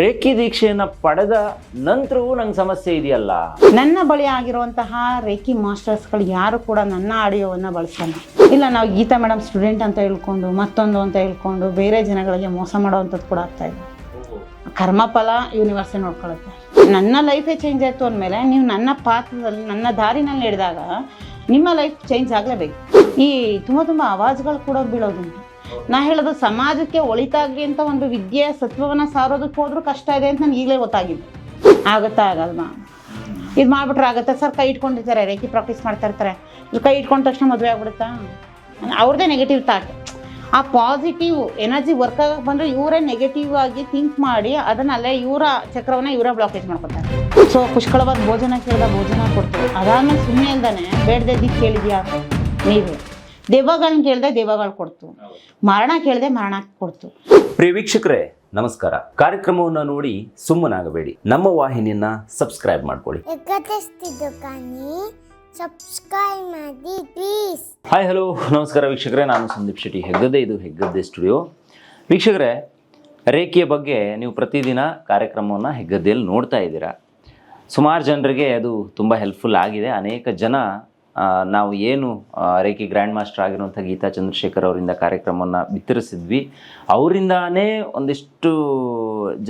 Reiki ದೀಕ್ಷೆಯನ್ನ ಪಡೆದ ನಂತರವೂ ನಂಗೆ ಸಮಸ್ಯೆ ಇದೆಯಲ್ಲ? ನನ್ನ ಬಳಿ ಆಗಿರುವಂತಹ ರೇಖಿ ಮಾಸ್ಟರ್ಸ್ಗಳು ಯಾರು ಕೂಡ ನನ್ನ ಆಡಿಯೋವನ್ನು ಬಳಸಲ್ಲ. ಇಲ್ಲ, ನಾವು ಗೀತಾ ಮೇಡಮ್ ಸ್ಟೂಡೆಂಟ್ ಅಂತ ಹೇಳ್ಕೊಂಡು, ಮತ್ತೊಂದು ಅಂತ ಹೇಳ್ಕೊಂಡು, ಬೇರೆ ಜನಗಳಿಗೆ ಮೋಸ ಮಾಡೋವಂಥದ್ದು ಕೂಡ ಆಗ್ತಾ ಇದೆ. ಕರ್ಮಫಲ ಯೂನಿವರ್ಸೇ ನೋಡ್ಕೊಳ್ಳುತ್ತೆ ನನ್ನ ಲೈಫೇ ಚೇಂಜ್ ಆಯಿತು ಅಂದಮೇಲೆ ನೀವು ನನ್ನ ಪಾತ್ರದಲ್ಲಿ, ನನ್ನ ದಾರಿನಲ್ಲಿ ಹಿಡಿದಾಗ ನಿಮ್ಮ ಲೈಫ್ ಚೇಂಜ್ ಆಗಲೇಬೇಕು. ಈ ತುಂಬ ತುಂಬ ಆವಾಜ್ಗಳು ಕೂಡ ಬೀಳೋದುಂಟು ನಾ ಹೇಳೋದು ಸಮಾಜಕ್ಕೆ ಒಳಿತಾಗ್ಲಿ ಅಂತ ಒಂದು ವಿದ್ಯೆ ಸತ್ವವನ್ನು ಸಾರೋದಕ್ಕೆ ಹೋದ್ರೂ ಕಷ್ಟ ಇದೆ ಅಂತ ನನಗೆ ಈಗಲೇ ಗೊತ್ತಾಗಿದೆ. ಆಗುತ್ತಾ ಆಗಲ್ವಾ? ಇದು ಮಾಡ್ಬಿಟ್ರೆ ಆಗುತ್ತಾ? ಸರ್, ಕೈ ಇಟ್ಕೊಂಡಿರ್ತಾರೆ, ರೇಖಿ ಪ್ರಾಕ್ಟೀಸ್ ಮಾಡ್ತಾ ಇರ್ತಾರೆ. ಇದು ಕೈ ಇಟ್ಕೊಂಡ ತಕ್ಷಣ ಮದುವೆ ಆಗ್ಬಿಡುತ್ತಾ? ಅವ್ರದ್ದೇ ನೆಗೆಟಿವ್ ಥಾಟ್ ಆ ಪಾಸಿಟಿವ್ ಎನರ್ಜಿ ವರ್ಕ್ ಆಗಕ್ಕೆ ಬಂದರೆ ಇವರೇ ನೆಗೆಟಿವ್ ಆಗಿ ಥಿಂಕ್ ಮಾಡಿ ಅದನ್ನ ಅಲ್ಲೇ ಇವರ ಚಕ್ರವನ್ನ ಇವರೇ ಬ್ಲಾಕೇಜ್ ಮಾಡ್ಕೊತಾರೆ. ಸೊ ಪುಷ್ಕಳವಾದ ಭೋಜನ ಕೇಳಿದ ಭೋಜನ ಕೊಡ್ತೀವಿ. ಅದಾದ್ಮೇಲೆ ಸುಮ್ಮನೆ ಇಲ್ದಾನೆ ಬೇಡದೆ ದಿಕ್ಕು ಕೇಳಿದ್ಯಾ? ನೀವೇ. ದೆವ್ವಗಳನ್ನ ಕೇಳಿದೆ ದೆವ್ವಗಳು ಕೊಡ್ತು. ಮರಣ ಕೇಳಿದೆ ಮರಣ ಕೊಡ್ತು. ಪ್ರಿಯ ವೀಕ್ಷಕರೇ ನಮಸ್ಕಾರ. ಕಾರ್ಯಕ್ರಮವನ್ನು ನೋಡಿ ಸುಮ್ಮನಾಗಬೇಡಿ. ನಮ್ಮ ವಾಹಿನಿಯನ್ನ ಸಬ್ಸ್ಕ್ರೈಬ್ ಮಾಡ್ಕೊಳ್ಳಿ. ಸಬ್ಸ್ಕ್ರೈಬ್ ಮಾಡಿ ಪ್ಲೀಸ್ ಹಾಯ್ ಹಲೋ. ನಮಸ್ಕಾರ ವೀಕ್ಷಕರೇ ನಾನು ಸಂದೀಪ್ ಶೆಟ್ಟಿ ಹೆಗ್ಗದ್ದೆ. ಇದು ಹೆಗ್ಗದ್ದೆ ಸ್ಟುಡಿಯೋ. ವೀಕ್ಷಕರೇ ರೇಖೆಯ ಬಗ್ಗೆ ನೀವು ಪ್ರತಿದಿನ ಕಾರ್ಯಕ್ರಮವನ್ನು ಹೆಗ್ಗದ್ದೆಯಲ್ಲಿ ನೋಡ್ತಾ ಇದ್ದೀರಾ. ಸುಮಾರು ಜನರಿಗೆ ಅದು ತುಂಬ ಹೆಲ್ಪ್ಫುಲ್ ಆಗಿದೆ. ಅನೇಕ ಜನ ನಾವು ಏನು ರೇಖಿ ಗ್ರ್ಯಾಂಡ್ ಮಾಸ್ಟರ್ ಆಗಿರುವಂಥ ಗೀತಾ ಚಂದ್ರಶೇಖರ್ ಅವರಿಂದ ಕಾರ್ಯಕ್ರಮವನ್ನು ಬಿತ್ತರಿಸಿದ್ವಿ. ಅವರಿಂದಾನೇ ಒಂದಿಷ್ಟು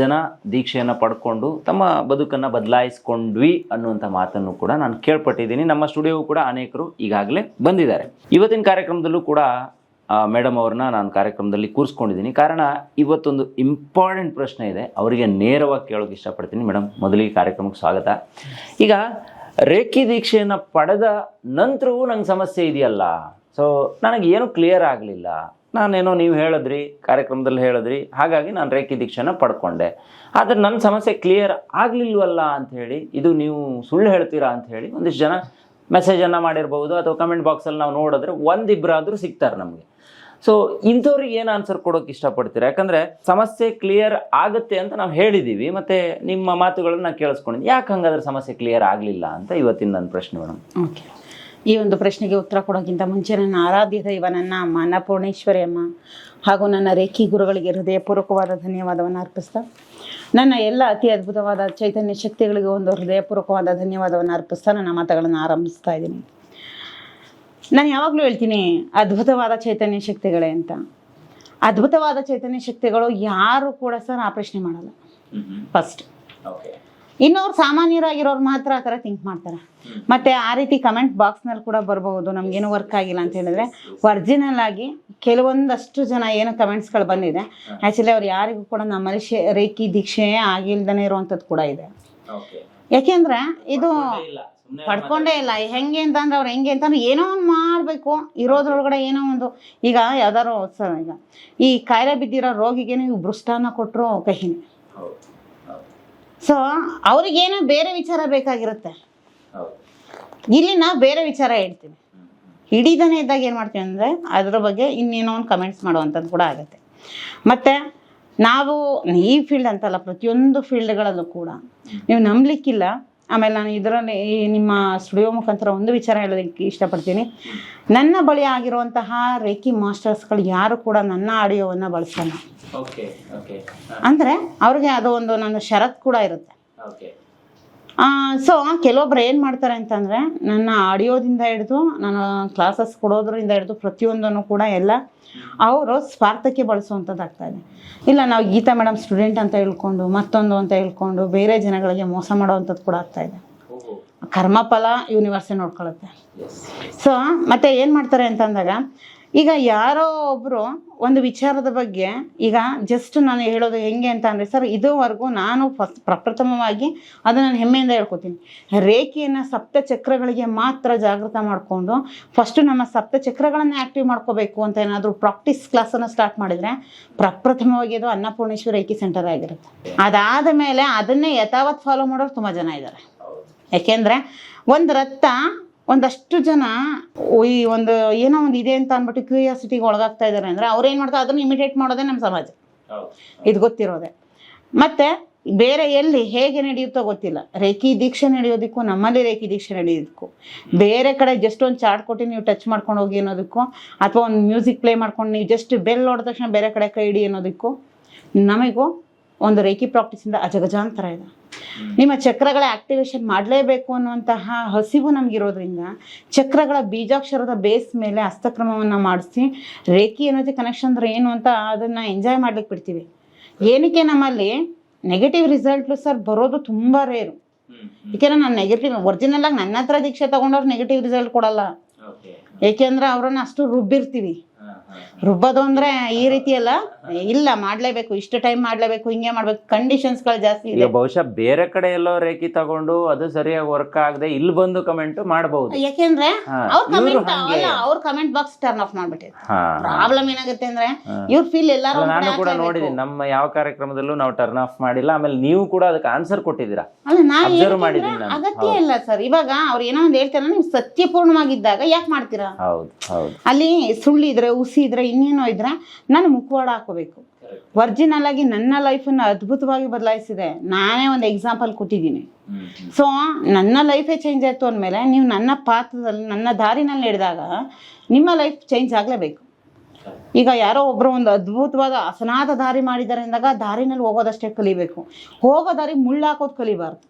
ಜನ ದೀಕ್ಷೆಯನ್ನು ಪಡ್ಕೊಂಡು ತಮ್ಮ ಬದುಕನ್ನು ಬದಲಾಯಿಸ್ಕೊಂಡ್ವಿ ಅನ್ನುವಂಥ ಮಾತನ್ನು ಕೂಡ ನಾನು ಕೇಳ್ಪಟ್ಟಿದ್ದೀನಿ. ನಮ್ಮ ಸ್ಟುಡಿಯೋ ಕೂಡ ಅನೇಕರು ಈಗಾಗಲೇ ಬಂದಿದ್ದಾರೆ. ಇವತ್ತಿನ ಕಾರ್ಯಕ್ರಮದಲ್ಲೂ ಕೂಡ ಮೇಡಮ್ ಅವ್ರನ್ನ ನಾನು ಕಾರ್ಯಕ್ರಮದಲ್ಲಿ ಕೂರಿಸ್ಕೊಂಡಿದ್ದೀನಿ. ಕಾರಣ, ಇವತ್ತೊಂದು ಇಂಪಾರ್ಟೆಂಟ್ ಪ್ರಶ್ನೆ ಇದೆ. ಅವರಿಗೆ ನೇರವಾಗಿ ಕೇಳೋಕೆ ಇಷ್ಟಪಡ್ತೀನಿ. ಮೇಡಮ್ ಮೊದಲಿಗೆ ಕಾರ್ಯಕ್ರಮಕ್ಕೆ ಸ್ವಾಗತ. ಈಗ ರೇಖಿ ದೀಕ್ಷೆಯನ್ನು ಪಡೆದ ನಂತರವೂ ನಂಗೆ ಸಮಸ್ಯೆ ಇದೆಯಲ್ಲ. ಸೊ ನನಗೆ ಏನು ಕ್ಲಿಯರ್ ಆಗಲಿಲ್ಲ. ನಾನೇನೋ ನೀವು ಹೇಳಿದ್ರಿ, ಕಾರ್ಯಕ್ರಮದಲ್ಲಿ ಹೇಳಿದ್ರಿ, ಹಾಗಾಗಿ ನಾನು ರೇಖಿ ದೀಕ್ಷೆನ ಪಡ್ಕೊಂಡೆ. ಆದರೆ ನನ್ನ ಸಮಸ್ಯೆ ಕ್ಲಿಯರ್ ಆಗಲಿಲ್ವಲ್ಲ ಅಂತ ಹೇಳಿ, ಇದು ನೀವು ಸುಳ್ಳು ಹೇಳ್ತೀರಾ ಅಂತ ಹೇಳಿ ಒಂದಿಷ್ಟು ಜನ ಮೆಸೇಜನ್ನು ಮಾಡಿರ್ಬೋದು, ಅಥವಾ ಕಮೆಂಟ್ ಬಾಕ್ಸಲ್ಲಿ ನಾವು ನೋಡಿದ್ರೆ ಒಂದಿಬ್ಬರಾದರೂ ಸಿಗ್ತಾರೆ ನಮಗೆ. ಸೊ ಇಂಥವ್ರಿಗೆ ಏನು ಆನ್ಸರ್ ಕೊಡೋಕೆ ಇಷ್ಟಪಡ್ತೀರಾ? ಯಾಕಂದರೆ ಸಮಸ್ಯೆ ಕ್ಲಿಯರ್ ಆಗುತ್ತೆ ಅಂತ ನಾವು ಹೇಳಿದ್ದೀವಿ ಮತ್ತು ನಿಮ್ಮ ಮಾತುಗಳನ್ನು ನಾನು ಕೇಳಿಸ್ಕೊಂಡಿದ್ದೆ ಯಾಕೆ ಹಂಗಾದ್ರೆ ಸಮಸ್ಯೆ ಕ್ಲಿಯರ್ ಆಗಲಿಲ್ಲ ಅಂತ ಇವತ್ತಿನ ನನ್ನ ಪ್ರಶ್ನೆ ಮೇಡಮ್ ಓಕೆ ಈ ಒಂದು ಪ್ರಶ್ನೆಗೆ ಉತ್ತರ ಕೊಡೋಕ್ಕಿಂತ ಮುಂಚೆ ನನ್ನ ಆರಾಧ್ಯ ದೈವ ನನ್ನ ಅಮ್ಮ ಅಮ್ಮ, ಹಾಗೂ ನನ್ನ ರೇಖಿ ಗುರುಗಳಿಗೆ ಹೃದಯಪೂರ್ವಕವಾದ ಧನ್ಯವಾದವನ್ನು ಅರ್ಪಿಸ್ತಾ, ನನ್ನ ಎಲ್ಲ ಅತಿ ಅದ್ಭುತವಾದ ಚೈತನ್ಯ ಶಕ್ತಿಗಳಿಗೆ ಒಂದು ಹೃದಯಪೂರ್ವಕವಾದ ಧನ್ಯವಾದವನ್ನು ಅರ್ಪಿಸ್ತಾ ನನ್ನ ಮಾತುಗಳನ್ನು ಆರಂಭಿಸ್ತಾ ಇದ್ದೀನಿ. ನಾನು ಯಾವಾಗಲೂ ಹೇಳ್ತೀನಿ ಅದ್ಭುತವಾದ ಚೈತನ್ಯ ಶಕ್ತಿಗಳೇ ಅಂತ. ಅದ್ಭುತವಾದ ಚೈತನ್ಯ ಶಕ್ತಿಗಳು ಯಾರು ಕೂಡ ಸರ್ ಆ ಪ್ರಶ್ನೆ ಮಾಡಲ್ಲ. ಫಸ್ಟ್ ಇನ್ನವ್ರು ಸಾಮಾನ್ಯರಾಗಿರೋರು ಮಾತ್ರ ಆ ಥರ ಥಿಂಕ್ ಮಾಡ್ತಾರೆ. ಮತ್ತು ಆ ರೀತಿ ಕಮೆಂಟ್ ಬಾಕ್ಸ್ನಲ್ಲಿ ಕೂಡ ಬರಬಹುದು ನಮಗೇನು ವರ್ಕ್ ಆಗಿಲ್ಲ ಅಂತ ಹೇಳಿದ್ರೆ. ಒರಿಜಿನಲ್ ಆಗಿ ಕೆಲವೊಂದಷ್ಟು ಜನ ಏನು ಕಮೆಂಟ್ಸ್ಗಳು ಬಂದಿದೆ. ಆ್ಯಕ್ಚುಲಿ ಅವ್ರು ಯಾರಿಗೂ ಕೂಡ ನಮ್ಮಲ್ಲಿ ಶೇ ರೇಖಿ ದೀಕ್ಷೆ ಆಗಿಲ್ದೇ ಇರುವಂಥದ್ದು ಕೂಡ ಇದೆ. ಯಾಕೆಂದ್ರೆ ಇದು ಪಡ್ಕೊಂಡೇ ಇಲ್ಲ. ಹೆಂಗೆ ಅಂತಂದ್ರೆ ಅವ್ರು ಹೆಂಗೆ ಅಂತಂದ್ರೆ ಏನೋ ಒಂದು ಮಾಡಬೇಕು. ಇರೋದ್ರೊಳಗಡೆ ಏನೋ ಒಂದು ಈಗ ಯಾವ್ದಾರು ಸರ್ ಈಗ ಈ ಕಾಯಿಲೆ ಬಿದ್ದಿರೋ ರೋಗಿಗೆ ನೀವು ಬೃಷ್ಟಾನ ಕೊಟ್ಟರು ಕಹಿನಿ ಸೊ ಅವ್ರಿಗೇನೋ ಬೇರೆ ವಿಚಾರ ಬೇಕಾಗಿರುತ್ತೆ. ಇಲ್ಲಿ ನಾವು ಬೇರೆ ವಿಚಾರ ಹೇಳ್ತೀವಿ. ಹಿಡಿದನೇ ಇದ್ದಾಗ ಏನು ಮಾಡ್ತೀವಿ ಅಂದರೆ ಅದ್ರ ಬಗ್ಗೆ ಇನ್ನೇನೋ ಒಂದು ಕಮೆಂಟ್ಸ್ ಮಾಡುವಂಥದ್ದು ಕೂಡ ಆಗುತ್ತೆ. ಮತ್ತು ನಾವು ಈ ಫೀಲ್ಡ್ ಅಂತಲ್ಲ ಪ್ರತಿಯೊಂದು ಫೀಲ್ಡ್ಗಳಲ್ಲೂ ಕೂಡ ನೀವು ನಂಬಲಿಕ್ಕಿಲ್ಲ. ಆಮೇಲೆ ನಾನು ಇದರಲ್ಲಿ ಈ ನಿಮ್ಮ ಸ್ಟುಡಿಯೋ ಮುಖಾಂತರ ಒಂದು ವಿಚಾರ ಹೇಳೋದಕ್ಕೆ ಇಷ್ಟಪಡ್ತೀನಿ. ನನ್ನ ಬಳಿ ಆಗಿರುವಂತಹ ರೇಖಿ ಮಾಸ್ಟರ್ಸ್ಗಳು ಯಾರು ಕೂಡ ನನ್ನ ಆಡಿಯೋವನ್ನು ಬಳಸಲ್ಲ. ಅಂದರೆ ಅವ್ರಿಗೆ ಅದು ಒಂದು ನನ್ನ ಷರತ್ತು ಕೂಡ ಇರುತ್ತೆ. ಸೊ ಕೆಲವೊಬ್ರು ಏನು ಮಾಡ್ತಾರೆ ಅಂತಂದರೆ ನನ್ನ ಆಡಿಯೋದಿಂದ ಹಿಡಿದು ನಾನು ಕ್ಲಾಸಸ್ ಕೊಡೋದ್ರಿಂದ ಹಿಡಿದು ಪ್ರತಿಯೊಂದನ್ನು ಕೂಡ ಎಲ್ಲ ಅವರು ಸ್ವಾರ್ಥಕ್ಕೆ ಬಳಸುವಂಥದ್ದು ಆಗ್ತಾ ಇದೆ. ಇಲ್ಲ ನಾವು ಗೀತಾ ಮೇಡಮ್ ಸ್ಟೂಡೆಂಟ್ ಅಂತ ಹೇಳ್ಕೊಂಡು ಮತ್ತೊಂದು ಅಂತ ಹೇಳ್ಕೊಂಡು ಬೇರೆ ಜನಗಳಿಗೆ ಮೋಸ ಮಾಡೋವಂಥದ್ದು ಕೂಡ ಆಗ್ತಾ ಇದೆ. ಕರ್ಮಫಲ ಯೂನಿವರ್ಸೇ ನೋಡ್ಕೊಳ್ಳುತ್ತೆ ಸೊ ಮತ್ತೆ ಏನು ಮಾಡ್ತಾರೆ ಅಂತಂದಾಗ ಈಗ ಯಾರೋ ಒಬ್ಬರು ಒಂದು ವಿಚಾರದ ಬಗ್ಗೆ, ಈಗ ಜಸ್ಟ್ ನಾನು ಹೇಳೋದು ಹೆಂಗೆ ಅಂತ ಅಂದರೆ, ಸರ್, ಇದುವರೆಗೂ ನಾನು ಫಸ್ಟ್ ಪ್ರಪ್ರಥಮವಾಗಿ ಅದನ್ನು ನಾನು ಹೆಮ್ಮೆಯಿಂದ ಹೇಳ್ಕೊತೀನಿ. ರೇಖೆಯನ್ನು ಸಪ್ತ ಚಕ್ರಗಳಿಗೆ ಮಾತ್ರ ಜಾಗೃತ ಮಾಡಿಕೊಂಡು ಫಸ್ಟು ನಮ್ಮ ಸಪ್ತ ಚಕ್ರಗಳನ್ನು ಆ್ಯಕ್ಟಿವ್ ಮಾಡ್ಕೋಬೇಕು ಅಂತ ಏನಾದರೂ ಪ್ರಾಕ್ಟೀಸ್ ಕ್ಲಾಸನ್ನು ಸ್ಟಾರ್ಟ್ ಮಾಡಿದರೆ, ಪ್ರಪ್ರಥಮವಾಗಿ ಅದು ಅನ್ನಪೂರ್ಣೇಶ್ವರ ರೇಖೆ ಸೆಂಟರ್ ಆಗಿರುತ್ತೆ. ಅದಾದ ಮೇಲೆ ಅದನ್ನೇ ಯಥಾವತ್ ಫಾಲೋ ಮಾಡೋರು ತುಂಬ ಜನ ಇದ್ದಾರೆ. ಯಾಕೆಂದರೆ, ಒಂದು ರಕ್ತ ಒಂದಷ್ಟು ಜನ ಈ ಒಂದು ಏನೋ ಒಂದು ಇದೆ ಅಂತ ಅಂದ್ಬಿಟ್ಟು ಕ್ಯೂರಿಯಾಸಿಟಿಗೆ ಒಳಗಾಗ್ತಾ ಇದ್ದಾರೆ. ಅಂದರೆ ಅವ್ರು ಏನು ಮಾಡ್ತಾರೆ? ಅದನ್ನು ಇಮಿಟೇಟ್ ಮಾಡೋದೇ ನಮ್ಮ ಸಮಾಜ. ಇದು ಗೊತ್ತಿರೋದೆ. ಮತ್ತು ಬೇರೆ ಎಲ್ಲಿ ಹೇಗೆ ನಡೆಯುತ್ತೋ ಗೊತ್ತಿಲ್ಲ. ರೇಖಿ ದೀಕ್ಷೆ ನಡೆಯೋದಕ್ಕೂ ನಮ್ಮಲ್ಲಿ ರೇಖಿ ದೀಕ್ಷೆ ನಡೆಯೋದಕ್ಕೂ. ಬೇರೆ ಕಡೆ ಜಸ್ಟ್ ಒಂದು ಚಾರ್ಟ್ ಕೊಟ್ಟು ನೀವು ಟಚ್ ಮಾಡ್ಕೊಂಡು ಹೋಗಿ ಅನ್ನೋದಕ್ಕೂ ಅಥವಾ ಒಂದು ಮ್ಯೂಸಿಕ್ ಪ್ಲೇ ಮಾಡ್ಕೊಂಡು ನೀವು ಜಸ್ಟ್ ಬೆಲ್ ನೋಡಿದ ತಕ್ಷಣ ಬೇರೆ ಕಡೆ ಕೈ ಹಿಡಿ ಅನ್ನೋದಕ್ಕೂ ನಮಗೂ ಒಂದು ರೇಖಿ ಪ್ರಾಕ್ಟೀಸಿಂದ ಅಜಗಜಾಂತರ ಇದೆ. ನಿಮ್ಮ ಚಕ್ರಗಳ ಆಕ್ಟಿವೇಶನ್ ಮಾಡಲೇಬೇಕು ಅನ್ನುವಂತಹ ಹಸಿವು ನಮಗಿರೋದ್ರಿಂದ ಚಕ್ರಗಳ ಬೀಜಾಕ್ಷರದ ಬೇಸ್ ಮೇಲೆ ಹಸ್ತಕ್ರಮವನ್ನು ಮಾಡಿಸಿ ರೇಖಿ ಎನರ್ಜಿ ಕನೆಕ್ಷನ್ ಅಂದ್ರೆ ಏನು ಅಂತ ಅದನ್ನು ಎಂಜಾಯ್ ಮಾಡ್ಲಿಕ್ಕೆ ಬಿಡ್ತೀವಿ. ಏನಕ್ಕೆ ನಮ್ಮಲ್ಲಿ ನೆಗೆಟಿವ್ ರಿಸಲ್ಟ್ ಸರ್ ಬರೋದು ತುಂಬ ರೇರು. ಯಾಕೆಂದ್ರೆ ನಾನು ನೆಗೆಟಿವ್ ಒರಿಜಿನಲ್ ಆಗಿ ನನ್ನ ಹತ್ರ ದೀಕ್ಷೆ ತಗೊಂಡವ್ರು ನೆಗೆಟಿವ್ ರಿಸಲ್ಟ್ ಕೊಡಲ್ಲ. ಏಕೆಂದ್ರೆ ಅವ್ರನ್ನ ಅಷ್ಟು ರುಬ್ಬಿರ್ತೀವಿ. ರುಬ್ಬೋದು ಅಂದ್ರೆ ಈ ರೀತಿ ಅಲ್ಲ ಇಲ್ಲ ಮಾಡ್ಲೇಬೇಕು ಇಷ್ಟು ಟೈಮ್ ಮಾಡ್ಲೇಬೇಕು ಹಿಂಗೆ ಮಾಡ್ಬೇಕು ಕಂಡೀಷನ್ಸ್ಗಳು ಜಾಸ್ತಿ ಈಗ ಇದೆ ಬಹುಶಃ ಬೇರೆ ಕಡೆ ಎಲ್ಲೋ ರೇಖಿ ತಗೊಂಡು ಅದು ಸರಿಯಾಗಿ ವರ್ಕ್ ಆಗದೆ ಇಲ್ಲಿ ಬಂದು ಕಮೆಂಟ್ ಮಾಡಬಹುದು ಯಾಕೆಂದ್ರೆ ಹಾ, ಅವ್ರ ಇವ್ರು ಕಮೆಂಟ್ ಹಂಗೆ. ಅಲ್ಲ ಅವ್ರ ಕಮೆಂಟ್ ಬಾಕ್ಸ್ ಟರ್ನ್ ಆಫ್ ಮಾಡ್ಬಿಟ್ಟಿದೆ ಹಾ. ಪ್ರಾಬ್ಲಮ್ ಏನಾಗುತ್ತೆ ಅಂದ್ರೆ ಇವ್ರ ಫೀಲ್ ಎಲ್ಲರೂ ನಾನು ಕೂಡ ಹಾಕ್ಲೇಬೇಕು. ನೋಡಿದ್ದೀನಿ ನಮ್ಮ ಯಾವ ಕಾರ್ಯಕ್ರಮದಲ್ಲೂ ನಾವು ಟರ್ನ್ ಆಫ್ ಮಾಡಿಲ್ಲ ಆಮೇಲೆ ನೀವು ಕೂಡ ಅದಕ್ಕೆ ಆನ್ಸರ್ ಕೊಟ್ಟಿದ್ದೀರಾ? ಅಲ್ಲ Observe ನಾನು. ಅಗತ್ಯ ಇಲ್ಲ ಸರ್. ಇವಾಗ ಅವ್ರು ಏನೋ ಒಂದು ಹೇಳ್ತಾರ ನೀವು ಸತ್ಯಪೂರ್ಣವಾಗಿದ್ದಾಗ ಯಾಕೆ ಮಾಡ್ತೀರಾ? ಹೌದು ಹೌದು. ಅಲ್ಲಿ ಸುಳ್ಳಿದ್ರೆ ಉಸಿ ಇದ್ರೆ ಇನ್ನೇನೋ ಇದ್ರೆ ನಾನು ಮುಖವಾಡ ಹಾಕೋಬೇಕು. ಒರಿಜಿನಲ್ ಆಗಿ ನನ್ನ ಲೈಫನ್ನ ಅದ್ಭುತವಾಗಿ ಬದಲಾಯಿಸಿದೆ. ನಾನೇ ಒಂದು ಎಕ್ಸಾಂಪಲ್ ಕೊಟ್ಟಿದ್ದೀನಿ. ಸೊ ನನ್ನ ಲೈಫೇ ಚೇಂಜ್ ಆಯ್ತು ಅಂದಮೇಲೆ ನೀವು ನನ್ನ ಪಾತ್ರದಲ್ಲಿ ನನ್ನ ದಾರಿನಲ್ಲಿ ನಡೆದಾಗ ನಿಮ್ಮ ಲೈಫ್ ಚೇಂಜ್ ಆಗಲೇಬೇಕು. ಈಗ ಯಾರೋ ಒಬ್ಬರು ಒಂದು ಅದ್ಭುತವಾದ ಅಸನಾದ ದಾರಿ ಮಾಡಿದ್ದಾರೆ ಅಂದಾಗ ದಾರಿನಲ್ಲಿ ಹೋಗೋದಷ್ಟೇ ಕಲಿಬೇಕು. ಹೋಗೋ ದಾರಿ ಮುಳ್ಳಾಕೋದ್ ಕಲಿಬಾರ್ದು.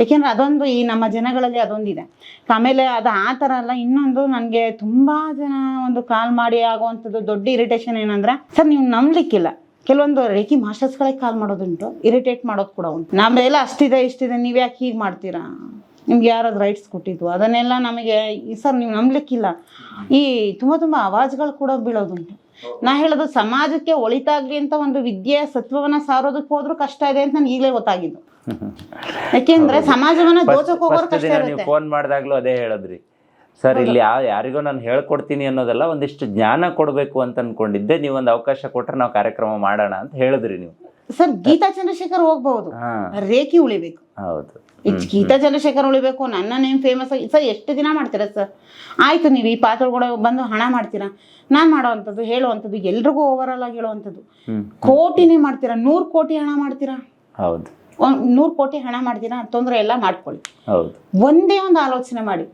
ಏಕೆಂದ್ರೆ ಅದೊಂದು ಈ ನಮ್ಮ ಜನಗಳಲ್ಲಿ ಅದೊಂದಿದೆ. ಆಮೇಲೆ ಅದು ಆ ಥರ ಅಲ್ಲ, ಇನ್ನೊಂದು ನನಗೆ ತುಂಬ ಜನ ಒಂದು ಕಾಲ್ ಮಾಡಿ ಆಗುವಂಥದ್ದು ದೊಡ್ಡ ಇರಿಟೇಷನ್ ಏನಂದ್ರೆ, ಸರ್, ನೀವು ನಂಬಲಿಕ್ಕಿಲ್ಲ. ಕೆಲವೊಂದು ರೇಖಿ ಮಾಸ್ಟರ್ಸ್ಗಳಿಗೆ ಕಾಲ್ ಮಾಡೋದುಂಟು. ಇರಿಟೇಟ್ ಮಾಡೋದು ಕೂಡ ಉಂಟು. ನಮ್ಮೆಲ್ಲ ಅಷ್ಟಿದೆ, ಇಷ್ಟಿದೆ. ನೀವು ಯಾಕೆ ಹೀಗೆ ಮಾಡ್ತೀರಾ? ನಿಮ್ಗೆ ಯಾರಾದ್ರು ರೈಟ್ಸ್ ಕೊಟ್ಟಿದ್ವು. ಅದನ್ನೆಲ್ಲ ನಮಗೆ ಸರ್, ನೀವು ನಂಬಲಿಕ್ಕಿಲ್ಲ. ಈ ತುಂಬ ತುಂಬ ಆವಾಜ್ಗಳು ಕೂಡ ಬೀಳೋದುಂಟು. ನಾ ಹೇಳೋದು, ಸಮಾಜಕ್ಕೆ ಒಳಿತಾಗ್ಲಿ ಅಂತ ಒಂದು ವಿದ್ಯೆ ಸತ್ವವನ್ನ ಸಾರೋದಕ್ಕೆ ಹೋದ್ರೂ ಕಷ್ಟ ಇದೆ ಅಂತ ನನಗೆ ಈಗಲೇ ಗೊತ್ತಾಗಿದ್ದು. ಯಾಕೆಂದ್ರೆ ಸಮಾಜವನ್ನ ದೋಚಕ್ ಹೋಗೋರು ಫಸ್ಟ್ ಕಷ್ಟ ನೀವು ಇರುತ್ತೆ. ಫೋನ್ ಮಾಡಿದಾಗ್ಲೂ ಅದೇ ಹೇಳಿದ್ರಿ. ಸರ್ ಇಲ್ಲಿ ಯಾವ ಯಾರಿಗೋ ನಾನು ಹೇಳ್ಕೊಡ್ತೀನಿ ಅನ್ನೋದಲ್ಲ ಒಂದಿಷ್ಟು ಜ್ಞಾನ ಕೊಡಬೇಕು ಅಂತ ಅನ್ಕೊಂಡಿದ್ದೆ. ನೀವು ಒಂದು ಅವಕಾಶ ಕೊಟ್ರೆ ನಾವು ಕಾರ್ಯಕ್ರಮ ಮಾಡೋಣ ಅಂತ ಹೇಳಿದ್ರಿ ನೀವು. ಸರ್ ಗೀತಾ ಚಂದ್ರಶೇಖರ್ ಹೋಗ್ಬಹುದು. ಹಾ. ರೇಖಿ ಉಳಿಬೇಕು. ಹೌದು. ಈ ಗೀತಾ ಚಂದ್ರಶೇಖರ್ ಉಳಿಬೇಕು ನನ್ನ ನೇಮ್ ಫೇಮಸ್ ಆಗಿ ಸರ್ ಎಷ್ಟು ದಿನ ಮಾಡ್ತೀರಾ ಸರ್? ಆಯ್ತು ನೀವು ಈ ಪಾತ್ರಗಳು ಬಂದು ಹಣ ಮಾಡ್ತೀರಾ? ನಾನ್ ಮಾಡೋವಂಥದ್ದು ಹೇಳುವಂಥದ್ದು ಎಲ್ರಿಗೂ ಓವರ್ ಆಲ್ ಆಗಿ ಹೇಳುವಂಥದ್ದು ಕೋಟಿನೇ ಮಾಡ್ತೀರಾ? ನೂರು ಕೋಟಿ ಹಣ ಮಾಡ್ತೀರಾ? ಹೌದು. ಒಂದ್ ನೂರು ಕೋಟಿ ಹಣ ಮಾಡ್ತೀರಾ ತೊಂದರೆ ಎಲ್ಲ ಮಾಡ್ಕೊಳ್ಳಿ. ಹೌದು. ಒಂದೇ ಒಂದು ಆಲೋಚನೆ ಮಾಡಿ.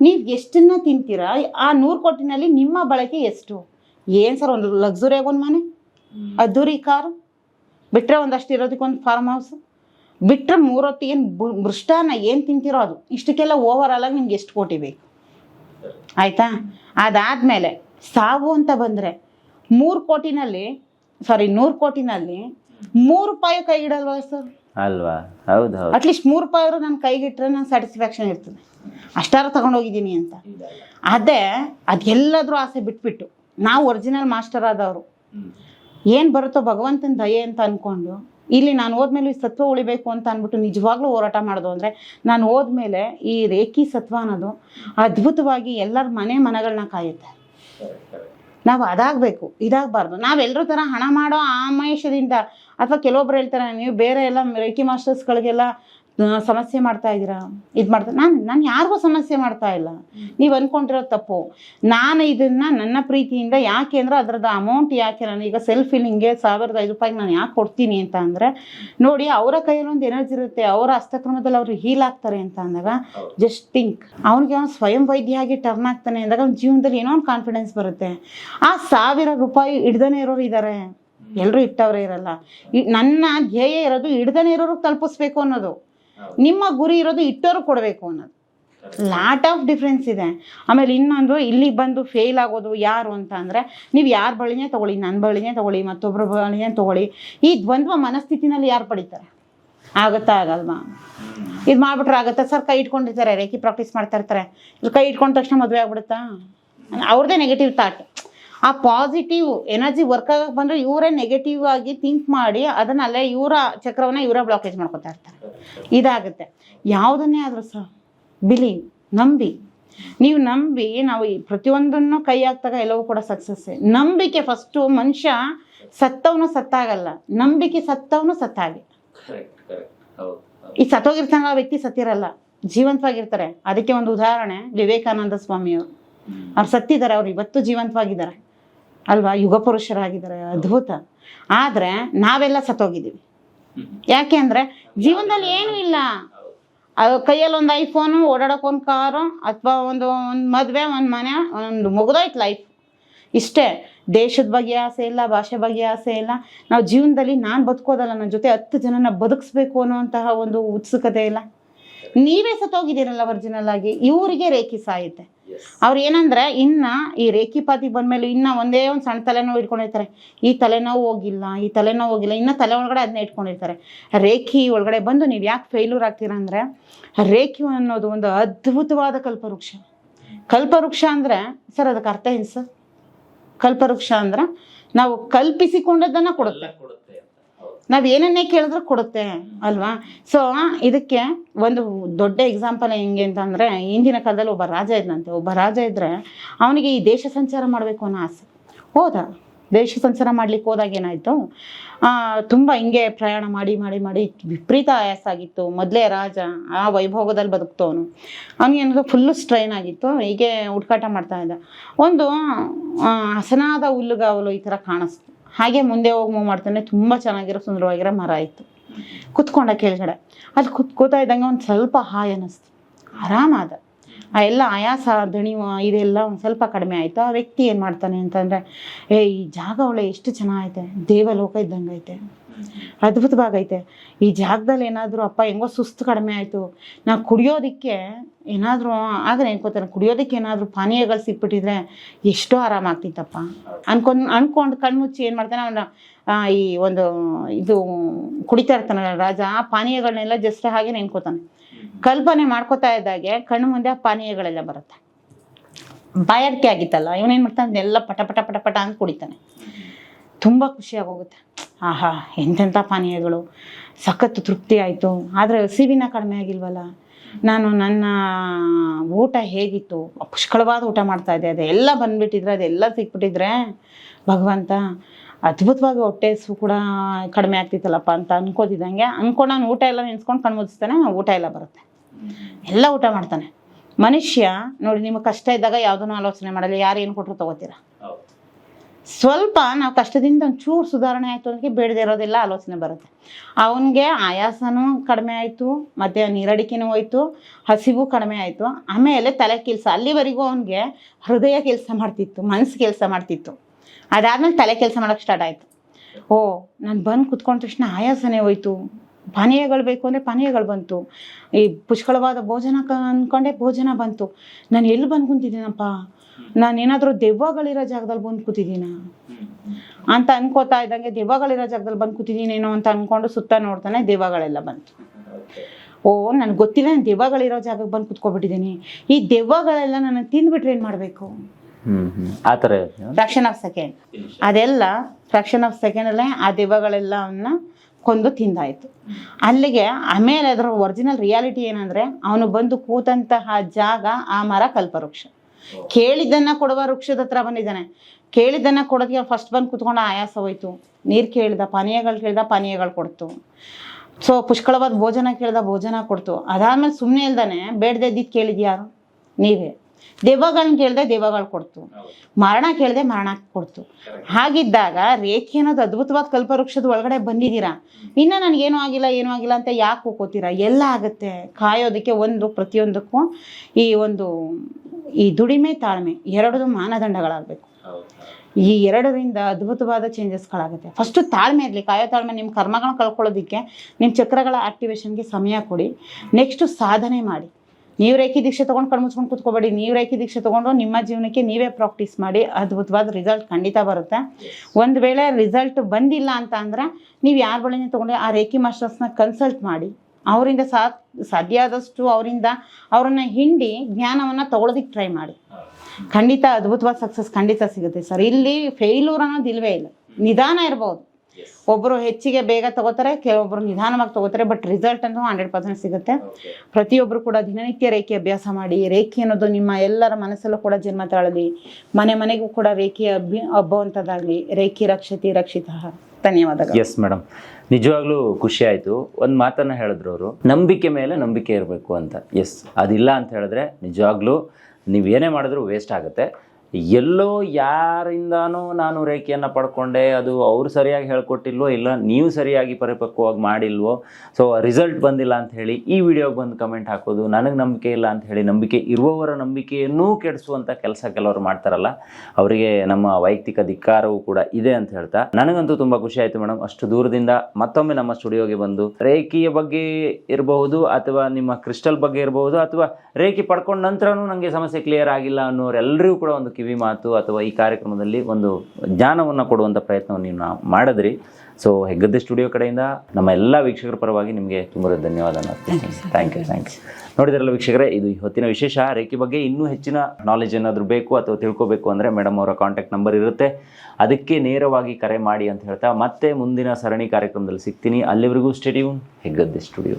ನೀವು ಎಷ್ಟನ್ನ ತಿಂತೀರಾ? ಆ ನೂರು ಕೋಟಿನಲ್ಲಿ ನಿಮ್ಮ ಬಳಕೆ ಎಷ್ಟು? ಏನು ಸರ್ ಒಂದು ಲಕ್ಸುರಿಯಾಗಿ ಒಂದು ಮನೆ? ಅದ್ದೂರಿ ಕಾರು? ಬಿಟ್ಟರೆ ಒಂದಷ್ಟು ಇರೋದಕ್ಕೊಂದು ಫಾರ್ಮ್ ಹೌಸ್ ಬಿಟ್ಟರೆ ಮೂರೊತ್ತು ಏನು ಮೃಷ್ಟಾನ ಏನು ತಿಂತೀರೋ ಅದು? ಇಷ್ಟಕ್ಕೆಲ್ಲ ಓವರ್ ಆಲ್ ಆಗಿ ನಿಮ್ಗೆ ಎಷ್ಟು ಕೋಟಿ ಬೇಕು? ಆಯಿತಾ? ಅದಾದಮೇಲೆ ಸಾವು ಅಂತ ಬಂದರೆ ಮೂರು ಕೋಟಿನಲ್ಲಿ ಸಾರಿ ನೂರು ಕೋಟಿನಲ್ಲಿ ಮೂರು ರೂಪಾಯಿ ಕೈ ಇಡಲ್ವಾ ಸರ್? ಅಲ್ವಾ? ಹೌದು ಹೌದು. ಅಟ್ಲೀಸ್ಟ್ ಮೂರು ರೂಪಾಯಿ ಅವರು ನನ್ನ ಕೈಗಿಟ್ರೆ ನಂಗೆ ಸ್ಯಾಟಿಸ್ಫ್ಯಾಕ್ಷನ್ ಇರ್ತದೆ. ಅಷ್ಟಾರು ತಗೊಂಡೋಗಿದ್ದೀನಿ ಅಂತ. ಅದೇ ಅದೆಲ್ಲದ್ರೂ ಆಸೆ ಬಿಟ್ಬಿಟ್ಟು ನಾವು ಒರಿಜಿನಲ್ ಮಾಸ್ಟರ್ ಆದವರು. ಏನು ಬರುತ್ತೋ ಭಗವಂತನ ದಯೆ ಅಂತ ಅಂದ್ಕೊಂಡು ಇಲ್ಲಿ ನಾನು ಹೋದ್ಮೇಲೆ ಈ ಸತ್ವ ಉಳಿಬೇಕು ಅಂತ ಅಂದ್ಬಿಟ್ಟು ನಿಜವಾಗ್ಲೂ ಹೋರಾಟ ಮಾಡೋದು ಅಂದರೆ ನಾನು ಹೋದ್ಮೇಲೆ ಈ ರೇಖಿ ಸತ್ವ ಅನ್ನೋದು ಅದ್ಭುತವಾಗಿ ಎಲ್ಲರ ಮನೆ ಮನಗಳನ್ನ ಕಾಯುತ್ತೆ. ನಾವು ಅದಾಗಬೇಕು ಇದಾಗಬಾರ್ದು. ನಾವೆಲ್ಲರೂ ಥರ ಹಣ ಮಾಡೋ ಆಮಯಶದಿಂದ ಅಥವಾ ಕೆಲವೊಬ್ರು ಹೇಳ್ತಾರೆ, ನೀವು ಬೇರೆ ಎಲ್ಲ ರೇಖಿ ಮಾಸ್ಟರ್ಸ್ಗಳಿಗೆಲ್ಲ ಸಮಸ್ಯೆ ಮಾಡ್ತಾ ಇದ್ದೀರಾ? ಇದು ಮಾಡ್ತಾ ನಾನು ನಾನು ಯಾರಿಗೂ ಸಮಸ್ಯೆ ಮಾಡ್ತಾ ಇಲ್ಲ. ನೀವು ಅಂದ್ಕೊಂಡಿರೋದು ತಪ್ಪು. ನಾನು ಇದನ್ನು ನನ್ನ ಪ್ರೀತಿಯಿಂದ ಯಾಕೆ ಅಂದರೆ ಅದರದ್ದು ಅಮೌಂಟ್ ಯಾಕೆ ನಾನು ಈಗ ಸೆಲ್ಫ್ ಫೀಲಿಂಗ್ಗೆ ಸಾವಿರದ ಐದು ರೂಪಾಯಿಗೆ ನಾನು ಯಾಕೆ ಕೊಡ್ತೀನಿ ಅಂತ ಅಂದರೆ, ನೋಡಿ ಅವರ ಕೈಯಲ್ಲಿ ಒಂದು ಎನರ್ಜಿ ಇರುತ್ತೆ, ಅವರ ಹಸ್ತಕ್ರಮದಲ್ಲಿ ಅವರು ಹೀಲ್ ಆಗ್ತಾರೆ ಅಂತ ಅಂದಾಗ ಜಸ್ಟ್ ಥಿಂಕ್ ಅವ್ನಿಗೆ ಅವನು ಸ್ವಯಂ ವೈದ್ಯಾಗಿ ಟರ್ನ್ ಆಗ್ತಾನೆ ಅಂದಾಗ ಅವ್ನ ಜೀವನದಲ್ಲಿ ಏನೋ ಒಂದು ಕಾನ್ಫಿಡೆನ್ಸ್ ಬರುತ್ತೆ. ಆ ಸಾವಿರ ರೂಪಾಯಿ ಹಿಡ್ದನೇ ಇರೋರು ಇದ್ದಾರೆ ಎಲ್ಲರೂ ಇಟ್ಟವರೇ ಇರಲ್ಲ. ನನ್ನ ಧ್ಯೇಯ ಇರೋದು ಹಿಡ್ದನೇ ಇರೋರು ತಲುಪಿಸ್ಬೇಕು ಅನ್ನೋದು. ನಿಮ್ಮ ಗುರಿ ಇರೋದು ಇಟ್ಟೋರು ಕೊಡಬೇಕು ಅನ್ನೋದು. ಲಾಟ್ ಆಫ್ ಡಿಫ್ರೆನ್ಸ್ ಇದೆ. ಆಮೇಲೆ ಇನ್ನೊಂದು ಇಲ್ಲಿಗೆ ಬಂದು ಫೇಲ್ ಆಗೋದು ಯಾರು ಅಂತ ಅಂದರೆ ನೀವು ಯಾರ ಬಳಿನೇ ತಗೊಳ್ಳಿ ನನ್ನ ಬಳಿನೇ ತಗೊಳ್ಳಿ ಮತ್ತೊಬ್ಬರ ಬಳಿನೇ ತಗೊಳ್ಳಿ. ಈ ದ್ವಂದ್ವ ಮನಸ್ಥಿತಿನಲ್ಲಿ ಯಾರು ಪಡಿತಾರೆ? ಆಗುತ್ತಾ ಆಗಲ್ವಾ? ಇದು ಮಾಡ್ಬಿಟ್ರೆ ಆಗುತ್ತಾ? ಸರ್ ಕೈ ಇಟ್ಕೊಂಡಿರ್ತಾರೆ ರೇಖಿ ಪ್ರಾಕ್ಟೀಸ್ ಮಾಡ್ತಾ ಇರ್ತಾರೆ. ಕೈ ಇಟ್ಕೊಂಡ ತಕ್ಷಣ ಮದುವೆ ಆಗ್ಬಿಡುತ್ತಾ? ಅವ್ರದ್ದೇ ನೆಗೆಟಿವ್ ಥಾಟ್ ಆ ಪಾಸಿಟಿವ್ ಎನರ್ಜಿ ವರ್ಕ್ ಆಗಕ್ಕೆ ಬಂದರೆ ಇವರೇ ನೆಗೆಟಿವ್ ಆಗಿ ಥಿಂಕ್ ಮಾಡಿ ಅದನ್ನಲ್ಲೇ ಇವರ ಚಕ್ರವನ್ನ ಇವರ ಬ್ಲಾಕೇಜ್ ಮಾಡ್ಕೊತಾ ಇರ್ತಾರೆ. ಇದಾಗುತ್ತೆ. ಯಾವುದನ್ನೇ ಆದರೂ ಸಹ ಬಿಲೀವ್ ನಂಬಿ. ನೀವು ನಂಬಿ ನಾವು ಈ ಪ್ರತಿಯೊಂದನ್ನು ಕೈ ಹಾಕ್ದಾಗ ಎಲ್ಲವೂ ಕೂಡ ಸಕ್ಸಸ್ಸೇ ನಂಬಿಕೆ ಫಸ್ಟು ಮನುಷ್ಯ ಸತ್ತವನು ಸತ್ತಾಗಲ್ಲ. ನಂಬಿಕೆ ಸತ್ತವನು ಸತ್ತಾಗಿ. ಈ ಸತ್ತೋಗಿರ್ತಾನಲ್ಲ ವ್ಯಕ್ತಿ ಸತ್ತಿರಲ್ಲ. ಜೀವಂತವಾಗಿರ್ತಾರೆ. ಅದಕ್ಕೆ ಒಂದು ಉದಾಹರಣೆ ವಿವೇಕಾನಂದ ಸ್ವಾಮಿಯವರು. ಅವ್ರು ಸತ್ತಿದ್ದಾರೆ ಅವ್ರು ಇವತ್ತು ಜೀವಂತವಾಗಿದ್ದಾರೆ. ಅಲ್ವಾ? ಯುಗ ಪುರುಷರಾಗಿದ್ದಾರೆ ಅದ್ಭುತ. ಆದರೆ ನಾವೆಲ್ಲ ಸತ್ತೋಗಿದ್ದೀವಿ. ಯಾಕೆ ಅಂದರೆ ಜೀವನದಲ್ಲಿ ಏನೂ ಇಲ್ಲ. ಅದು ಕೈಯಲ್ಲಿ ಒಂದು ಐಫೋನು ಓಡಾಡೋಕೆ ಒಂದು ಕಾರು ಅಥವಾ ಒಂದು ಒಂದು ಮದುವೆ ಒಂದು ಮನೆ ಒಂದು ಮುಗಿದೋಯ್ತು ಲೈಫ್ ಇಷ್ಟೇ. ದೇಶದ ಬಗ್ಗೆ ಆಸೆ ಇಲ್ಲ ಭಾಷೆ ಬಗ್ಗೆ ಆಸೆ ಇಲ್ಲ. ನಾವು ಜೀವನದಲ್ಲಿ ನಾನು ಬದುಕೋದಲ್ಲ ನನ್ನ ಜೊತೆ ಹತ್ತು ಜನನ ಬದುಕಿಸ್ಬೇಕು ಅನ್ನುವಂತಹ ಒಂದು ಉತ್ಸುಕತೆ ಇಲ್ಲ. ನೀವೇ ಸತ್ತೋಗಿದ್ದೀರಲ್ಲ ಒರಿಜಿನಲ್ ಆಗಿ ಇವರಿಗೆ ರೇಖಿ ಸಾಯುತ್ತೆ. ಅವ್ರು ಏನಂದ್ರೆ ಇನ್ನ ಈ ರೇಖಿ ಪಾತಿ ಬಂದ್ಮೇಲೆ ಇನ್ನ ಒಂದೇ ಒಂದು ಸಣ್ಣ ತಲೆನೋವು ಇಟ್ಕೊಂಡಿರ್ತಾರೆ. ಈ ತಲೆನೋವು ಹೋಗಿಲ್ಲ ಈ ತಲೆನೋವು ಹೋಗಿಲ್ಲ ಇನ್ನ ತಲೆ ಒಳಗಡೆ ಅದನ್ನ ಇಟ್ಕೊಂಡಿರ್ತಾರೆ. ರೇಖಿ ಒಳಗಡೆ ಬಂದು ನೀವು ಯಾಕೆ ಫೇಲ್ಯೂರ್ ಆಗ್ತೀರಾ ಅಂದ್ರೆ ರೇಖಿ ಅನ್ನೋದು ಒಂದು ಅದ್ಭುತವಾದ ಕಲ್ಪವೃಕ್ಷ. ಕಲ್ಪವೃಕ್ಷ ಅಂದ್ರೆ ಸರ್ ಅದಕ್ಕೆ ಅರ್ಥ ಏನು ಸರ್? ಕಲ್ಪವೃಕ್ಷ ಅಂದ್ರೆ ನಾವು ಕಲ್ಪಿಸಿಕೊಂಡದನ್ನ ಕೊಡುತ್ತೆ. ನಾವು ಏನನ್ನೇ ಕೇಳಿದ್ರು ಕೊಡುತ್ತೆ, ಅಲ್ವಾ? ಸೊ ಇದಕ್ಕೆ ಒಂದು ದೊಡ್ಡ ಎಕ್ಸಾಂಪಲ್ ಹೆಂಗೆ ಅಂತಂದರೆ, ಹಿಂದಿನ ಕಾಲದಲ್ಲಿ ಒಬ್ಬ ರಾಜ ಇದ್ನಂತೆ. ಒಬ್ಬ ರಾಜ ಇದ್ದರೆ ಅವನಿಗೆ ಈ ದೇಶ ಸಂಚಾರ ಮಾಡಬೇಕು ಅನ್ನೋ ಆಸೆ. ಹೋದ? ದೇಶ ಸಂಚಾರ ಮಾಡ್ಲಿಕ್ಕೆ ಹೋದಾಗ ಏನಾಯಿತು? ತುಂಬ ಹಿಂಗೆ ಪ್ರಯಾಣ ಮಾಡಿ ಮಾಡಿ ಮಾಡಿ ವಿಪರೀತ ಆಯಾಸ ಆಗಿತ್ತು. ಮೊದಲೇ ರಾಜ ಆ ವೈಭೋಗದಲ್ಲಿ ಬದುಕ್ತು ಅವನು. ಏನಾದ್ರು ಫುಲ್ಲು ಸ್ಟ್ರೈನ್ ಆಗಿತ್ತು. ಹೀಗೆ ಹುಡುಕಾಟ ಮಾಡ್ತಾ ಇದ್ದ. ಒಂದು ಹಸನಾದ ಹುಲ್ಲುಗಾವಲು ಈ ಥರ ಕಾಣಿಸ್ತು. ಹಾಗೆ ಮುಂದೆ ಹೋಗಿ ಮೂವ್ ಮಾಡ್ತಾನೆ. ತುಂಬ ಚೆನ್ನಾಗಿರೋ ಸುಂದರವಾಗಿರೋ ಮರ ಇತ್ತು. ಕುತ್ಕೊಂಡ ಕೆಳಗಡೆ. ಅಲ್ಲಿ ಕುತ್ಕೋತಾ ಇದ್ದಂಗೆ ಒಂದು ಸ್ವಲ್ಪ ಹಾಯ್ ಅನ್ನಿಸ್ತು. ಆರಾಮಾದ ಆ ಎಲ್ಲ ಆಯಾಸ, ದಣಿವ, ಇದೆಲ್ಲ ಒಂದು ಸ್ವಲ್ಪ ಕಡಿಮೆ ಆಯಿತು. ಆ ವ್ಯಕ್ತಿ ಏನು ಮಾಡ್ತಾನೆ ಅಂತಂದರೆ ಏ ಈ ಜಾಗ ಒಳ್ಳೆ ಎಷ್ಟು ಚೆನ್ನಾಗೈತೆ. ದೇವಲೋಕ ಇದ್ದಂಗೆ ಐತೆ ಅದ್ಭುತವಾಗೈತೆ. ಈ ಜಾಗದಲ್ಲಿ ಏನಾದರೂ ಅಪ್ಪ ಹೆಂಗೋ ಸುಸ್ತು ಕಡಿಮೆ ಆಯಿತು. ನಾ ಕುಡಿಯೋದಕ್ಕೆ ಏನಾದರೂ ಆಗ ನೆನ್ಕೋತಾನೆ ಕುಡಿಯೋದಕ್ಕೆ ಏನಾದರೂ ಪಾನೀಯಗಳು ಸಿಕ್ಬಿಟ್ಟಿದ್ರೆ ಎಷ್ಟೋ ಆರಾಮಾಗ್ತಿತ್ತಪ್ಪ ಅನ್ಕೊಂಡು ಅನ್ಕೊಂಡು ಕಣ್ಮುಚ್ಚಿ ಏನು ಮಾಡ್ತಾನೆ ಅವನ ಈ ಒಂದು ಇದು ಕುಡಿತಾ ಇರ್ತಾನಲ್ಲ ರಾಜ, ಆ ಪಾನೀಯಗಳನ್ನೆಲ್ಲ ಜಸ್ಟ್ ಹಾಗೆ ನೆನ್ಕೋತಾನೆ ಕಲ್ಪನೆ ಮಾಡ್ಕೋತಾ ಇದ್ದಾಗೆ ಕಣ್ಣು ಮುಂದೆ ಆ ಪಾನೀಯಗಳೆಲ್ಲ ಬರುತ್ತೆ. ಬಾಯಾರಿಕೆ ಆಗಿತ್ತಲ್ಲ ಇವನೇನು ಮಾಡ್ತಾನೆ ಎಲ್ಲ ಪಟ ಪಟ ಪಟ ಪಟ ಅಂತ ಕುಡಿತಾನೆ. ತುಂಬ ಖುಷಿಯಾಗೋಗುತ್ತೆ. ಆಹಾ, ಎಂತೆಂಥ ಪಾನೀಯಗಳು. ಸಖತ್ತು ತೃಪ್ತಿ ಆಯಿತು. ಆದರೆ ಹಸಿವಿನ ಕಡಿಮೆ ಆಗಿಲ್ವಲ್ಲ? ನಾನು ನನ್ನ ಊಟ ಹೇಗಿತ್ತು? ಪುಷ್ಕಳವಾದ ಊಟ ಮಾಡ್ತಾ ಇದ್ದೆ. ಅದೆಲ್ಲ ಬಂದುಬಿಟ್ಟಿದ್ರೆ, ಅದೆಲ್ಲ ಸಿಕ್ಬಿಟ್ಟಿದ್ರೆ, ಭಗವಂತ, ಅದ್ಭುತವಾಗಿ ಹೊಟ್ಟೆ ಹಸು ಕೂಡ ಕಡಿಮೆ ಆಗ್ತಿತ್ತಲ್ಲಪ್ಪ ಅಂತ ಅನ್ಕೋತಿದ್ದಂಗೆ ಅನ್ಕೊಂಡು ನಾನು ಊಟ ಎಲ್ಲ ನೆನ್ಸ್ಕೊಂಡು ಮುಚ್ತಾನೆ ಊಟ ಎಲ್ಲ ಬರುತ್ತೆ. ಎಲ್ಲ ಊಟ ಮಾಡ್ತಾನೆ. ಮನುಷ್ಯ, ನೋಡಿ, ನಿಮಗೆ ಕಷ್ಟ ಇದ್ದಾಗ ಯಾವುದನ್ನು ಆಲೋಚನೆ ಮಾಡಲ್ಲ. ಯಾರು ಏನು ಕೊಟ್ಟರು ತಗೋತೀರಾ? ಸ್ವಲ್ಪ ನಾವು ಕಷ್ಟದಿಂದ ಒಂಚೂರು ಸುಧಾರಣೆ ಆಯಿತು ಅದಕ್ಕೆ ಬೇಡದೇ ಇರೋದೆಲ್ಲ ಆಲೋಚನೆ ಬರುತ್ತೆ. ಅವನಿಗೆ ಆಯಾಸನೂ ಕಡಿಮೆ ಆಯಿತು, ಮತ್ತು ನೀರಡಿಕೆನೂ ಹೋಯಿತು, ಹಸಿವು ಕಡಿಮೆ ಆಯಿತು. ಆಮೇಲೆ ತಲೆ ಕೆಲಸ, ಅಲ್ಲಿವರೆಗೂ ಅವನಿಗೆ ಹೃದಯ ಕೆಲಸ ಮಾಡ್ತಿತ್ತು ಮನಸ್ಸು ಕೆಲಸ ಮಾಡ್ತಿತ್ತು. ಅದಾದ್ಮೇಲೆ ತಲೆ ಕೆಲಸ ಮಾಡೋಕ್ಕೆ ಸ್ಟಾರ್ಟ್ ಆಯಿತು. ಓ, ನಾನು ಬಂದು ಕುತ್ಕೊಂಡ ತಕ್ಷಣ ಆಯಾಸನೇ ಹೋಯ್ತು. ಪಾನೀಯಗಳು ಬೇಕು ಅಂದರೆ ಪಾನೀಯಗಳು ಬಂತು. ಈ ಪುಷ್ಕಳವಾದ ಭೋಜನ ಕ ಅಂದ್ಕೊಂಡೆ ಭೋಜನ ಬಂತು. ನಾನು ಎಲ್ಲಿ ಬಂದು ಕುಂತಿದ್ದೀನಪ್ಪ? ನಾನೇನಾದರೂ ದೆವ್ವಗಳಿರೋ ಜಾಗದಲ್ಲಿ ಬಂದು ಕೂತಿದ್ದೀನ? ಅಂತ ಅನ್ಕೋತಾ ಇದ್ದಂಗೆ ದೆವ್ವಗಳಿರೋ ಜಾಗದಲ್ಲಿ ಬಂದು ಕೂತಿದ್ದೀನೇನೋ ಅಂತ ಅನ್ಕೊಂಡು ಸುತ್ತ ನೋಡ್ತಾನೆ ದೆವ್ವಗಳೆಲ್ಲ ಬಂತು. ಓ ನನಗೆ ಗೊತ್ತಿಲ್ಲ ನಾನು ದೆವ್ವಗಳಿರೋ ಜಾಗಕ್ಕೆ ಬಂದು ಕುತ್ಕೊಬಿಟ್ಟಿದ್ದೀನಿ. ಈ ದೆವ್ವಗಳೆಲ್ಲ ನನ್ನ ತಿಂದ್ಬಿಟ್ರೆ ಏನು ಮಾಡಬೇಕು? ಆ ಥರ. ಫ್ರಾಕ್ಷನ್ ಆಫ್ ಸೆಕೆಂಡ್ ಅದೆಲ್ಲ ಫ್ರಾಕ್ಷನ್ ಆಫ್ ಸೆಕೆಂಡಲ್ಲೇ ಆ ದೆವ್ವಗಳೆಲ್ಲ ಅವನ್ನ ಕೊಂದು ತಿಂದಾಯ್ತು. ಅಲ್ಲಿಗೆ ಆಮೇಲೆ ಅದರ ಒರಿಜಿನಲ್ ರಿಯಾಲಿಟಿ ಏನಂದ್ರೆ, ಅವನು ಬಂದು ಕೂತಂತಹ ಜಾಗ ಆ ಮರ ಕಲ್ಪವೃಕ್ಷ. ಕೇಳಿದ್ದನ್ನ ಕೊಡುವ ವೃಕ್ಷದ ಹತ್ರ ಬಂದಿದ್ದಾನೆ. ಕೇಳಿದ್ದನ್ನ ಕೊಡೋದಕ್ಕೆ ಫಸ್ಟ್ ಬಂದು ಕುತ್ಕೊಂಡು ಆಯಾಸ ಹೋಯ್ತು. ನೀರು ಕೇಳಿದ, ಪಾನೀಯಗಳು ಕೇಳಿದ, ಪಾನೀಯಗಳು ಕೊಡ್ತು. ಸೊ ಪುಷ್ಕಳವಾದ ಭೋಜನ ಕೇಳಿದ ಭೋಜನ ಕೊಡ್ತು. ಅದಾದ್ಮೇಲೆ ಸುಮ್ಮನೆ ಇಲ್ದಾನೆ ಬೇಡದೆ ಇದ್ದಿದ್ದು ಕೇಳಿದ್ಯಾರು? ನೀವೇ. ದೆವ್ವಗಳನ್ನ ಕೇಳಿದೆ ದೆವ್ವಗಳು ಕೊಡ್ತು. ಮರಣ ಕೇಳಿದೆ ಮರಣ ಕೊಡ್ತು. ಹಾಗಿದ್ದಾಗ ರೇಖೆ ಅನ್ನೋದು ಅದ್ಭುತವಾದ ಕಲ್ಪವೃಕ್ಷದ ಒಳಗಡೆ ಬಂದಿದ್ದೀರಾ? ಇನ್ನ ನನಗೇನು ಆಗಿಲ್ಲ ಏನೂ ಆಗಿಲ್ಲ ಅಂತ ಯಾಕೆ ಹೋಗ್ಕೋತೀರಾ ಎಲ್ಲ ಆಗುತ್ತೆ. ಕಾಯೋದಕ್ಕೆ ಒಂದು ಪ್ರತಿಯೊಂದಕ್ಕೂ ಈ ಒಂದು ಈ ದುಡಿಮೆ ತಾಳ್ಮೆ ಎರಡು ಮಾನದಂಡಗಳಾಗಬೇಕು. ಈ ಎರಡರಿಂದ ಅದ್ಭುತವಾದ ಚೇಂಜಸ್ಗಳಾಗುತ್ತೆ ಫಸ್ಟು ತಾಳ್ಮೆ ಇರಲಿ. ಕಾಯೋ ತಾಳ್ಮೆ ನಿಮ್ಮ ಕರ್ಮಗಳನ್ನ ಕಳ್ಕೊಳ್ಳೋದಕ್ಕೆ ನಿಮ್ಮ ಚಕ್ರಗಳ ಆಕ್ಟಿವೇಶನ್ಗೆ ಸಮಯ ಕೊಡಿ. ನೆಕ್ಸ್ಟು ಸಾಧನೆ ಮಾಡಿ. ನೀವು ರೇಖಿ ದೀಕ್ಷೆ ತೊಗೊಂಡು ಕಣ್ಮುಚ್ಕೊಂಡು ಕೂತ್ಕೋಬೇಡಿ, ನೀವು ರೇಖಿ ದೀಕ್ಷೆ ತೊಗೊಂಡು ನಿಮ್ಮ ಜೀವನಕ್ಕೆ ನೀವೇ ಪ್ರಾಕ್ಟೀಸ್ ಮಾಡಿ, ಅದ್ಭುತವಾದ ರಿಸಲ್ಟ್ ಖಂಡಿತ ಬರುತ್ತೆ. ಒಂದು ವೇಳೆ ರಿಸಲ್ಟ್ ಬಂದಿಲ್ಲ ಅಂತ ಅಂದರೆ ನೀವು ಯಾರ ಬಳಿನೇ ತೊಗೊಂಡು ಆ ರೇಖಿ ಮಾಸ್ಟರ್ಸ್ನ ಕನ್ಸಲ್ಟ್ ಮಾಡಿ. ಅವರಿಂದ ಸಾ, ಸಾಧ್ಯ ಆದಷ್ಟು ಅವರಿಂದ ಅವರನ್ನ ಹಿಂಡಿ ಜ್ಞಾನವನ್ನು ತೊಗೊಳೋದಕ್ಕೆ ಟ್ರೈ ಮಾಡಿ. ಖಂಡಿತ ಅದ್ಭುತವಾದ ಸಕ್ಸಸ್ ಖಂಡಿತ ಸಿಗುತ್ತೆ ಸರ್. ಇಲ್ಲಿ ಫೇಲ್ಯೂರ್ ಅನ್ನೋದು ಇಲ್ಲವೇ ಇಲ್ಲ. ನಿಧಾನ ಇರ್ಬೋದು. ಒಬ್ಬರು ಹೆಚ್ಚಿಗೆ ಬೇಗ ತಗೋತಾರೆ ಕೆಲವೊಬ್ಬರು ನಿಧಾನವಾಗಿ ತಗೋತಾರೆ ಬಟ್ ರಿಸಲ್ಟ್ ಅಂತೂ ಹಂಡ್ರೆಡ್ ಪರ್ಸೆಂಟ್ ಸಿಗುತ್ತೆ. ಪ್ರತಿಯೊಬ್ಬರು ಕೂಡ ದಿನನಿತ್ಯ ರೇಖೆ ಅಭ್ಯಾಸ ಮಾಡಿ ರೇಖೆ ಅನ್ನೋದು ನಿಮ್ಮ ಎಲ್ಲರ ಮನಸ್ಸಲ್ಲೂ ಕೂಡ ಜನ್ಮ ತಾಳಲಿ ಮನೆ ಮನೆಗೂ ಕೂಡ ರೇಖೆ ಅಭ್ಯ ಹಬ್ಬವಂಥದ್ದಾಗಲಿ ರೇಖೆ ರಕ್ಷತಿ ರಕ್ಷಿತ. ಧನ್ಯವಾದಗಳು. ಎಸ್ ಮೇಡಮ್ ನಿಜವಾಗ್ಲೂ ಖುಷಿ ಆಯಿತು. ಒಂದು ಮಾತನ್ನ ಹೇಳಿದ್ರು ಅವರು. ನಂಬಿಕೆ ಮೇಲೆ ನಂಬಿಕೆ ಇರಬೇಕು ಅಂತ. ಎಸ್ ಅದಿಲ್ಲ ಅಂತ ಹೇಳಿದ್ರೆ ನಿಜವಾಗ್ಲೂ ನೀವು ಏನೇ ಮಾಡಿದ್ರು ವೇಸ್ಟ್ ಆಗುತ್ತೆ. ಎಲ್ಲೋ ಯಾರಿಂದಾನೋ ನಾನು ರೇಖೆಯನ್ನು ಪಡ್ಕೊಂಡೆ, ಅದು ಅವ್ರು ಸರಿಯಾಗಿ ಹೇಳ್ಕೊಟ್ಟಿಲ್ವೋ ಇಲ್ಲ ನೀವು ಸರಿಯಾಗಿ ಪರಿಪಕ್ವವಾಗಿ ಮಾಡಿಲ್ವೋ ಸೊ ರಿಸಲ್ಟ್ ಬಂದಿಲ್ಲ ಅಂತ ಹೇಳಿ ಈ ವಿಡಿಯೋಗೆ ಬಂದು ಕಮೆಂಟ್ ಹಾಕೋದು, ನನಗೆ ನಂಬಿಕೆ ಇಲ್ಲ ಅಂತ ಹೇಳಿ ನಂಬಿಕೆ ಇರುವವರ ನಂಬಿಕೆಯನ್ನೂ ಕೆಡಿಸುವಂಥ ಕೆಲಸ ಕೆಲವರು ಮಾಡ್ತಾರಲ್ಲ, ಅವರಿಗೆ ನಮ್ಮ ವೈಯಕ್ತಿಕ ಧಿಕ್ಕಾರವೂ ಕೂಡ ಇದೆ ಅಂತ ಹೇಳ್ತಾ. ನನಗಂತೂ ತುಂಬ ಖುಷಿ ಆಯಿತು ಮೇಡಮ್. ಅಷ್ಟು ದೂರದಿಂದ ಮತ್ತೊಮ್ಮೆ ನಮ್ಮ ಸ್ಟುಡಿಯೋಗೆ ಬಂದು ರೇಖೆಯ ಬಗ್ಗೆ ಇರಬಹುದು ಅಥವಾ ನಿಮ್ಮ ಕ್ರಿಸ್ಟಲ್ ಬಗ್ಗೆ ಇರಬಹುದು ಅಥವಾ ರೇಖೆ ಪಡ್ಕೊಂಡ ನಂತರನೂ ನನಗೆ ಸಮಸ್ಯೆ ಕ್ಲಿಯರ್ ಆಗಿಲ್ಲ ಅನ್ನೋರೆಲ್ಲರಿಗೂ ಕೂಡ ಒಂದು ಕಿವಿ ಮಾತು ಅಥವಾ ಈ ಕಾರ್ಯಕ್ರಮದಲ್ಲಿ ಒಂದು ಜ್ಞಾನವನ್ನು ಕೊಡುವಂಥ ಪ್ರಯತ್ನವನ್ನು ನೀವು ನಾವು ಮಾಡಿದ್ರಿ. ಸೊ ಹೆಗ್ಗದ್ದೆ ಸ್ಟುಡಿಯೋ ಕಡೆಯಿಂದ ನಮ್ಮ ಎಲ್ಲ ವೀಕ್ಷಕರ ಪರವಾಗಿ ನಿಮಗೆ ತುಂಬ ಧನ್ಯವಾದ ಥ್ಯಾಂಕ್ ಯು ಥ್ಯಾಂಕ್ ಯು ನೋಡಿದ್ರಲ್ಲ ವೀಕ್ಷಕರೇ ಇದು ಇವತ್ತಿನ ವಿಶೇಷ. ರೇಖೆ ಬಗ್ಗೆ ಇನ್ನೂ ಹೆಚ್ಚಿನ ನಾಲೆಜ್ ಏನಾದರೂ ಬೇಕು ಅಥವಾ ತಿಳ್ಕೊಬೇಕು ಅಂದರೆ ಮೇಡಮ್ ಅವರ ಕಾಂಟ್ಯಾಕ್ಟ್ ನಂಬರ್ ಇರುತ್ತೆ. ಅದಕ್ಕೆ ನೇರವಾಗಿ ಕರೆ ಮಾಡಿ ಅಂತ ಹೇಳ್ತಾ ಮತ್ತೆ ಮುಂದಿನ ಸರಣಿ ಕಾರ್ಯಕ್ರಮದಲ್ಲಿ ಸಿಗ್ತೀನಿ. ಅಲ್ಲಿವರೆಗೂ ಸ್ಟೇಡಿಯಂ ಹೆಗ್ಗದ್ದೆ ಸ್ಟುಡಿಯೋ